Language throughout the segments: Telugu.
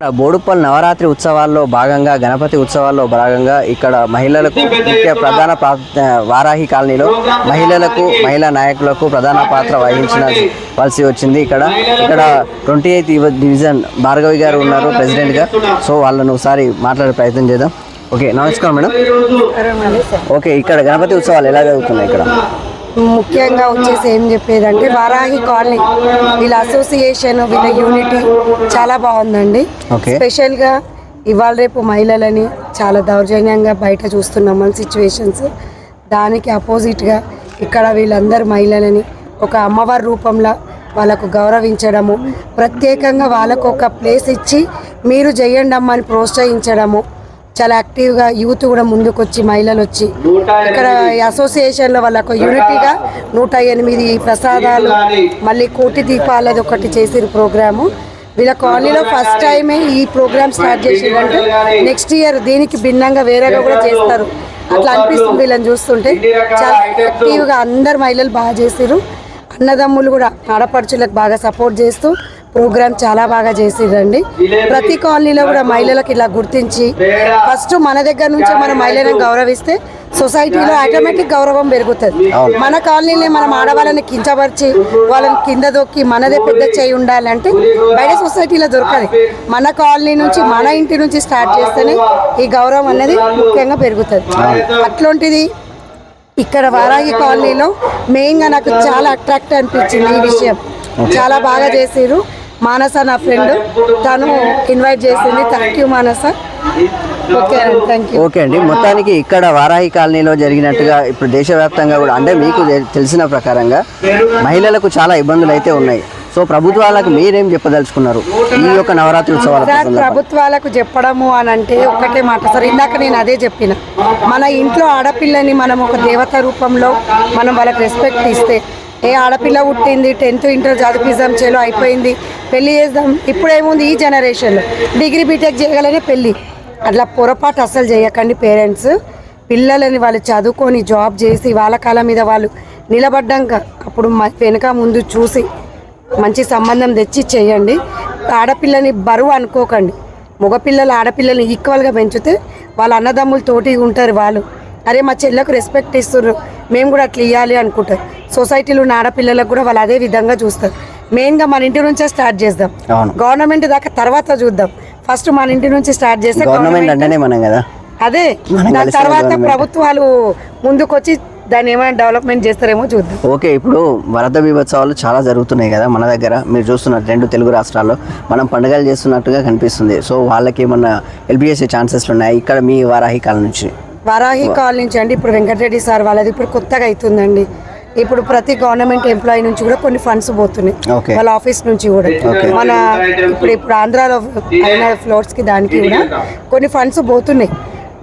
బోడుప్పల్ నవరాత్రి ఉత్సవాల్లో భాగంగా గణపతి ఉత్సవాల్లో భాగంగా ఇక్కడ మహిళలకు ముఖ్య ప్రధాన ప్రా- వారాహి కాలనీలో మహిళలకు మహిళా నాయకులకు ప్రధాన పాత్ర వహించిన వలసి వచ్చింది. ఇక్కడ ఇక్కడ ట్వంటీ ఎయిత్ డివిజన్ భార్గవి గారు ఉన్నారు ప్రెసిడెంట్గా. సో వాళ్ళను ఒకసారి మాట్లాడే ప్రయత్నం చేద్దాం. ఓకే నమస్కారం మేడం. ఓకే ఇక్కడ గణపతి ఉత్సవాలు ఎలా జరుగుతున్నాయి ఇక్కడ? ముఖ్యంగా వచ్చేసి ఏం చెప్పేదంటే వారాహి కాలనీ వీళ్ళ అసోసియేషన్ వీళ్ళ యూనిటీ చాలా బాగుందండి ఓకే. స్పెషల్గా ఇవాళ రేపు మహిళలని చాలా దౌర్జన్యంగా బయట చూస్తున్నాం మన సిచ్యువేషన్స్ దానికి అపోజిట్గా ఇక్కడ వీళ్ళందరూ మహిళలని ఒక అమ్మవారి రూపంలో వాళ్ళకు గౌరవించడము ప్రత్యేకంగా వాళ్ళకు ఒక ప్లేస్ ఇచ్చి మీరు చేయండి అమ్మా అని ప్రోత్సహించడము చాలా యాక్టివ్గా యూత్ కూడా ముందుకు వచ్చి మహిళలు వచ్చి ఇక్కడ అసోసియేషన్లో వాళ్ళకు యూనిటీగా నూట ఎనిమిది ప్రసాదాలు మళ్ళీ కోటి దీపాలది ఒకటి చేసిరు ప్రోగ్రాము. వీళ్ళ కాలనీలో ఫస్ట్ టైమే ఈ ప్రోగ్రామ్ స్టార్ట్ చేసిందంటే నెక్స్ట్ ఇయర్ దీనికి భిన్నంగా వేరేగా కూడా చేస్తారు. అట్లా అనిపిస్తుంది వీళ్ళని చూస్తుంటే. చాలా యాక్టివ్గా అందరు మహిళలు బాగా చేసిరు. అన్నదమ్ములు కూడా ఆడపడుచులకు బాగా సపోర్ట్ చేస్తూ ప్రోగ్రామ్ చాలా బాగా చేసిరండి ప్రతి కాలనీలో కూడా మహిళలకు ఇలా గుర్తించి ఫస్ట్ మన దగ్గర నుంచే మన మహిళలను గౌరవిస్తే సొసైటీలో ఆటోమేటిక్ గౌరవం పెరుగుతుంది. మన కాలనీలో మనం ఆడవాళ్ళని కించపరిచి వాళ్ళని కింద దొక్కి మనదే పెద్ద చేయి ఉండాలంటే బయట సొసైటీలో దొరకదు. మన కాలనీ నుంచి మన ఇంటి నుంచి స్టార్ట్ చేస్తేనే ఈ గౌరవం అనేది ముఖ్యంగా పెరుగుతుంది. అట్లాంటిది ఇక్కడ వారాగి కాలనీలో మెయిన్గా నాకు చాలా అట్రాక్ట్ అనిపించింది ఈ విషయం. చాలా బాగా చేసిరు మానస నా ఫ్రెండ్. తను ఇన్వైట్ చేసింది. Thank you Manasa. ఓకే అండి. మొత్తానికి ఇక్కడ వారాహి కాలనీలో జరిగినట్టుగా ఇప్పుడు దేశవ్యాప్తంగా కూడా అంటే మీకు తెలిసిన ప్రకారంగా మహిళలకు చాలా ఇబ్బందులు అయితే ఉన్నాయి. సో ప్రభుత్వాలకు మీరేం చెప్పదలుచుకున్నారు? ఈ యొక్క నవరాత్రి ఉత్సవాల? ప్రభుత్వాలకు చెప్పడము అని అంటే ఒక్కటే మాట సార్. ఇందాక నేను అదే చెప్పిన. మన ఇంట్లో ఆడపిల్లని మనం ఒక దేవత రూపంలో మనం వాళ్ళకి రెస్పెక్ట్ ఇస్తే ఏ ఆడపిల్ల పుట్టింది టెన్త్ ఇంటర్ చదివిద్దాం చేలో అయిపోయింది పెళ్ళి చేద్దాం. ఇప్పుడేముంది ఈ జనరేషన్లో? డిగ్రీ బీటెక్ చేయగలనే పెళ్ళి అట్లా పొరపాటు అస్సలు చేయకండి పేరెంట్స్. పిల్లలని వాళ్ళు చదువుకొని జాబ్ చేసి వాళ్ళ కాళ్ళ మీద వాళ్ళు నిలబడ్డాక అప్పుడు మ- వెనక ముందు చూసి మంచి సంబంధం తెచ్చి చేయండి. ఆడపిల్లని బరువు అనుకోకండి. మగపిల్లలు ఆడపిల్లల్ని ఈక్వల్గా పెంచితే వాళ్ళ అన్నదమ్ములు తోటి ఉంటారు వాళ్ళు. అరే మా చెల్లకు రెస్పెక్ట్ ఇస్తున్నారు మేము కూడా అట్లా ఇవ్వాలి అనుకుంటారు. సొసైటీలో ఉన్న ఆడపిల్లలకు కూడా వాళ్ళు అదే విధంగా చూస్తారు. మెయిన్గా మన ఇంటి నుంచే స్టార్ట్ చేద్దాం. గవర్నమెంట్ దాకా తర్వాత చూద్దాం. ఫస్ట్ మన ఇంటి నుంచి స్టార్ట్ చేస్తే గవర్నమెంట్ అంటేనే మనం కదా. అదే. దాని తర్వాత. ప్రభుత్వాలు ముందుకొచ్చి దాన్ని ఏమైనా డెవలప్మెంట్ చేస్తారేమో చూద్దాం. ఓకే ఇప్పుడు వరద బీభత్సవాలు చాలా జరుగుతున్నాయి కదా మన దగ్గర. మీరు చూస్తున్నారు రెండు తెలుగు రాష్ట్రాల్లో మనం పండుగలు చేస్తున్నట్టుగా కనిపిస్తుంది. సో వాళ్ళకి ఏమన్నా హెల్ప్ చేసే ఛాన్సెస్ ఉన్నాయి? ఇక్కడ మీ వారాహి కాలం నుంచి. వారాహి కాల్ నుంచి అండి ఇప్పుడు వెంకటరెడ్డి సార్ వాళ్ళది ఇప్పుడు కొత్తగా అవుతుందండి ఇప్పుడు ప్రతి గవర్నమెంట్ ఎంప్లాయీ నుంచి కూడా కొన్ని ఫండ్స్ పోతున్నాయి. వాళ్ళ ఆఫీస్ నుంచి కూడా. మన ఇప్పుడు ఇప్పుడు ఆంధ్రాలో అయిన ఫ్లోర్స్కి దానికి కూడా కొన్ని ఫండ్స్ పోతున్నాయి.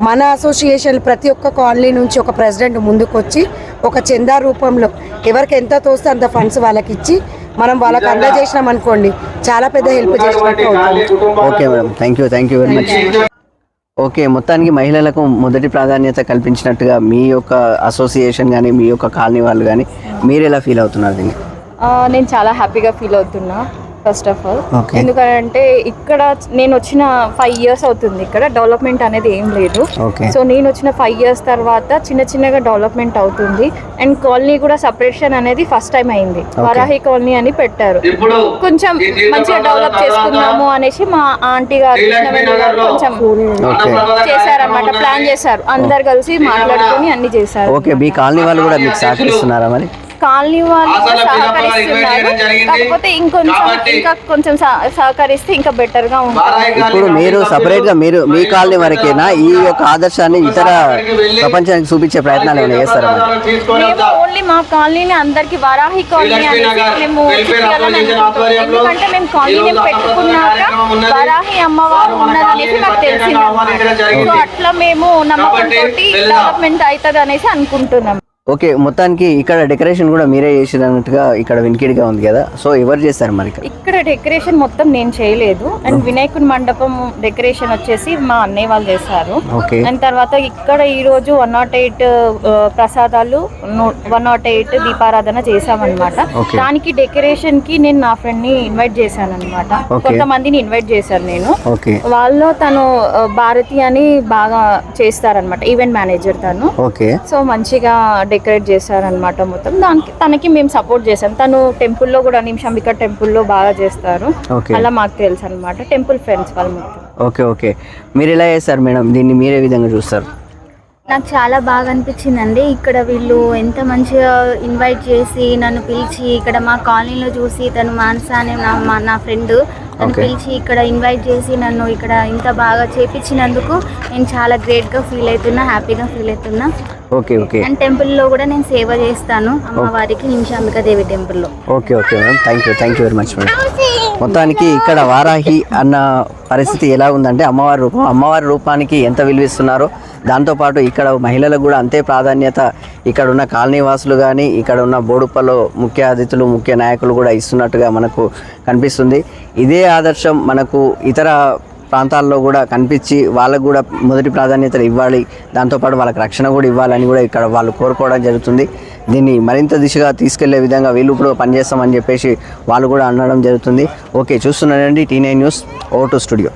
మన అసోసియేషన్ ప్రతి ఒక్క కాలనీ నుంచి ఒక ప్రెసిడెంట్ ముందుకు వచ్చి ఒక చందా రూపంలో ఎవరికి ఎంత తోస్తే అంత ఫండ్స్ వాళ్ళకి ఇచ్చి మనం వాళ్ళకి అందజేసినాం అనుకోండి చాలా పెద్ద హెల్ప్ చేసినట్టు okay madam. Thank you thank you very much. Okay మొత్తానికి మహిళలకు మొదటి ప్రాధాన్యత కల్పించినట్టుగా మీ యొక్క అసోసియేషన్ కానీ మీ యొక్క కాలనీ వాళ్ళు కానీ మీరు ఎలా ఫీల్ అవుతున్నారు దీన్ని? నేను చాలా హ్యాపీగా ఫీల్ అవుతున్నా. First of all. ఎందుకంటే ఇక్కడ నేను వచ్చిన ఫైవ్ ఇయర్స్ అవుతుంది ఇక్కడ. డెవలప్మెంట్ అనేది ఏం లేదు. సో నేను వచ్చిన ఫైవ్ ఇయర్స్ తర్వాత చిన్న చిన్నగా డెవలప్మెంట్ అవుతుంది. అండ్ కాలనీ కూడా సపరేషన్ అనేది ఫస్ట్ టైం అయింది. వరాహి కాలనీ అని పెట్టారు. కొంచెం మంచిగా డెవలప్ చేసుకుందాము అనేసి మా ఆంటీ గారు కొంచెం చేశారన్నమాట. ప్లాన్ చేశారు. అందరు కలిసి మాట్లాడుకొని అన్ని చేశారు. ఓకే మీ కాలనీ వాళ్ళు కూడా మీకు సహకరిస్తున్నారా మరి? కాలనీ వాళ్ళు సహకరిస్తున్నారు. కాకపోతే ఇంకొంచెం ఇంకా కొంచెం సహ- సహకరిస్తే ఇంకా బెటర్గా ఉంటుంది ఇప్పుడు మీరు సపరేట్గా మీరు మీ కాలనీ వరకేనా? ఈ యొక్క ఆదర్శాన్ని ఇతర ప్రపంచానికి చూపించే ప్రయత్నాలు ఏమైనా చేస్తారా? మేము ఓన్లీ మా కాలనీని అందరికి వరాహి కాలనీ అనేసి మేము చూపించాలని అనుకుంటున్నాం ఎందుకంటే మేము కాలనీ పెట్టుకున్నాక వరాహి అమ్మవారు ఉన్నదనేసి నాకు తెలిసింది. సో అట్లా మేము నమ్మకంతో డెవలప్మెంట్ అవుతుంది అనేసి అనుకుంటున్నాం. ఓకే మొత్తానికి ఇక్కడ డెకరేషన్ కూడా మీరే చేసినట్టుగా ఇక్కడ వినికిడిగా ఉంది కదా. సో ఎవరు చేస్తారు మరి ఇక్కడ? డెకరేషన్ మొత్తం నేను చేయలేదు. అండ్ వినాయకుడి మండపం డెకరేషన్ వచ్చేసి మా అన్నయ్య వాళ్ళు చేశారు. ఓకే. అండ్ తర్వాత ఇక్కడ ఈ రోజు వన్ నాట్ ఎయిట్ ప్రసాదాలు వన్ నాట్ ఎయిట్ దీపారాధన చేసామన్నమాట. దానికి డెకరేషన్కి నేను నా ఫ్రెండ్ని ఇన్వైట్ చేశాను అనమాట. కొంతమందిని ఇన్వైట్ చేశాను నేను. వాళ్ళు తను భారతి అని బాగా చేస్తారనమాట ఈవెంట్ మేనేజర్ తను. సో మంచిగా డెకరేట్ చేశారనమాట మొత్తం. దానికి తనకి మేము సపోర్ట్ చేసాం తను టెంపుల్లో కూడా నిమిషంబిక టెంపుల్లో బాగా చేస్తారు. అలా మాకు తెలుసు అనమాట టెంపుల్ ఫ్రెండ్స్ వాళ్ళు మొత్తం. Okay okay. మీరు ఎలా చేస్తారు మేడం? దీన్ని మీరే విధంగా చూస్తారు? నాకు చాలా బాగా అనిపించిందండి. ఇక్కడ వీళ్ళు ఎంత మంచిగా ఇన్వైట్ చేసి నన్ను పిలిచి ఇక్కడ మా కాలనీలో చూసి తను మానస అనే నా మా నా ఫ్రెండ్ నన్ను Okay. పిలిచి ఇక్కడ ఇన్వైట్ చేసి నన్ను ఇక్కడ ఇంత బాగా చేపించినందుకు నేను చాలా గ్రేట్గా ఫీల్ అవుతున్నా హ్యాపీగా ఫీల్ అవుతున్నా. Okay okay. అండ్ టెంపుల్లో కూడా నేను సేవ చేస్తాను. అమ్మవారికి నిమిషాంబిక దేవి టెంపుల్లో okay okay madam thank you thank you very much madam మొత్తానికి ఇక్కడ వారాహి అన్న పరిస్థితి ఎలా ఉందంటే అమ్మవారి రూపం అమ్మవారి రూపానికి ఎంత విలువిస్తున్నారో దాంతోపాటు ఇక్కడ మహిళలకు కూడా అంతే ప్రాధాన్యత ఇక్కడ ఉన్న కాలనీ వాసులు కానీ ఇక్కడ ఉన్న బోడుప్పలో ముఖ్య అతిథులు ముఖ్య నాయకులు కూడా ఇస్తున్నట్టుగా మనకు కనిపిస్తుంది. ఇదే ఆదర్శం మనకు ఇతర ప్రాంతాల్లో కూడా కనిపించి వాళ్ళకు కూడా మొదటి ప్రాధాన్యత ఇవ్వాలి. దాంతోపాటు వాళ్ళకి రక్షణ కూడా ఇవ్వాలని కూడా ఇక్కడ వాళ్ళు కోరుకోవడం జరుగుతుంది. దీన్ని మరింత దిశగా తీసుకెళ్ళే విధంగా వీళ్ళు ఇప్పుడు పనిచేస్తామని చెప్పేసి వాళ్ళు కూడా అనడం జరుగుతుంది. ఓకే చూస్తున్నారండి టీ నైన్ న్యూస్ ఓ స్టూడియో.